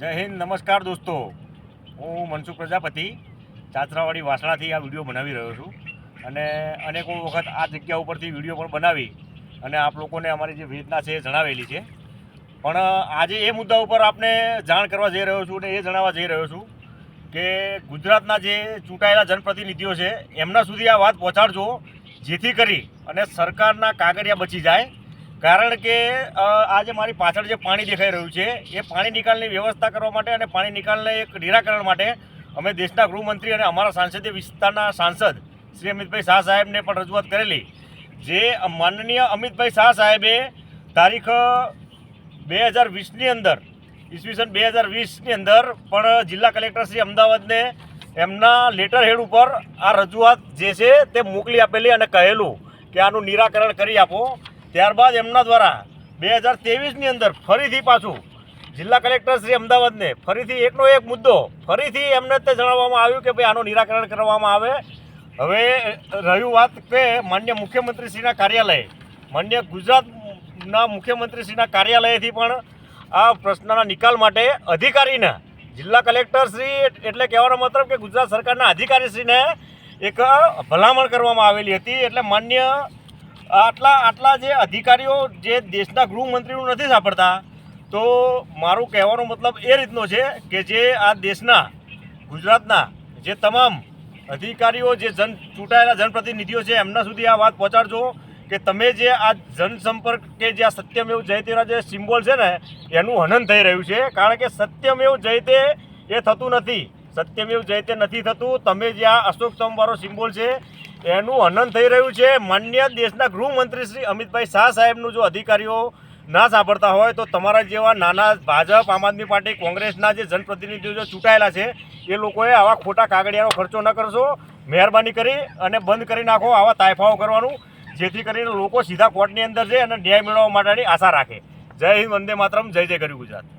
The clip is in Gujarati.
જય હિન્દ, નમસ્કાર દોસ્તો. હું મનસુખ પ્રજાપતિ, ચાતરાવાડી વાસણાથી આ વીડિયો બનાવી રહ્યો છું. અને અનેકો વખત આ જગ્યા ઉપરથી વીડિયો પણ બનાવી અને આપ લોકોને અમારી જે વેદના છે એ જણાવેલી છે. પણ આજે એ મુદ્દા ઉપર આપને જાણ કરવા જઈ રહ્યો છું અને એ જણાવવા જઈ રહ્યો છું કે ગુજરાતના જે ચૂંટાયેલા જનપ્રતિનિધિઓ છે, એમના સુધી આ વાત પહોંચાડજો, જેથી કરી અને સરકારના કાગળિયા બચી જાય. કારણ કે આજે મારી પાછળ જે પાણી દેખાઈ રહ્યું છે, એ પાણી નિકાલની વ્યવસ્થા કરવા માટે અને પાણી નિકાલને એક નિરાકરણ માટે અમે દેશના ગૃહમંત્રી અને અમારા સાંસદીય વિસ્તારના સાંસદ શ્રી અમિતભાઈ શાહ સાહેબને પણ રજૂઆત કરેલી. જે માનનીય અમિતભાઈ શાહ સાહેબે તારીખ બે હજાર વીસની અંદર, ઈસવીસન બે હજાર વીસની અંદર પણ જિલ્લા કલેક્ટર શ્રી અમદાવાદને એમના લેટર હેડ ઉપર આ રજૂઆત જે છે તે મોકલી આપેલી અને કહેલું કે આનું નિરાકરણ કરી આપો. ત્યારબાદ એમના દ્વારા બે હજાર તેવીસની અંદર ફરીથી પાછું જિલ્લા કલેક્ટર શ્રી અમદાવાદને ફરીથી એકનો એક મુદ્દો ફરીથી એમને તે જણાવવામાં આવ્યું કે ભાઈ આનું નિરાકરણ કરવામાં આવે. હવે રહ્યું વાત કે માન્ય મુખ્યમંત્રીશ્રીના કાર્યાલય, માન્ય ગુજરાતના મુખ્યમંત્રીશ્રીના કાર્યાલયથી પણ આ પ્રશ્નના નિકાલ માટે અધિકારીને જિલ્લા કલેક્ટરશ્રી એટલે કહેવાનો મતલબ કે ગુજરાત સરકારના અધિકારીશ્રીને એક ભલામણ કરવામાં આવેલી હતી. એટલે માન્ય આટલા આટલા જે અધિકારીઓ જે દેશના ગૃહમંત્રીનું નથી સાંભળતા, તો મારું કહેવાનો મતલબ એ રીતનો છે કે જે આ દેશના, ગુજરાતના જે તમામ અધિકારીઓ, જે જન ચૂંટાયેલા જનપ્રતિનિધિઓ છે, એમના સુધી આ વાત પહોંચાડજો કે તમે જે આ જનસંપર્ક કે જે આ સત્યમેવ જયતેના જે સિમ્બોલ છે ને, એનું હનન થઈ રહ્યું છે. કારણ કે સત્યમેવ જયતે એ થતું નથી. સત્યમેવ જયતે નથી થતું. તમે જે આ અશોક સ્તંભવાળો સિમ્બોલ છે એનું હનન થઈ રહ્યું છે. માન્ય દેશના ગૃહમંત્રી શ્રી અમિતભાઈ શાહ સાહેબનું જો અધિકારીઓ ના સાંભળતા હોય તો તમારા જેવા નાના ભાજપ, આમ આદમી પાર્ટી, કોંગ્રેસના જે જનપ્રતિનિધિઓ જે ચૂંટાયેલા છે, એ લોકોએ આવા ખોટા કાગળિયાનો ખર્ચો ન કરશો. મહેરબાની કરી અને બંધ કરી નાખો. આવા તાયફાઓ કરવાનું, જેથી કરીને લોકો સીધા કોર્ટની અંદર જાય અને ન્યાય મેળવવા માટેની આશા રાખે. જય હિન્દ, વંદે માતરમ. જય જય કર્યું ગુજરાત.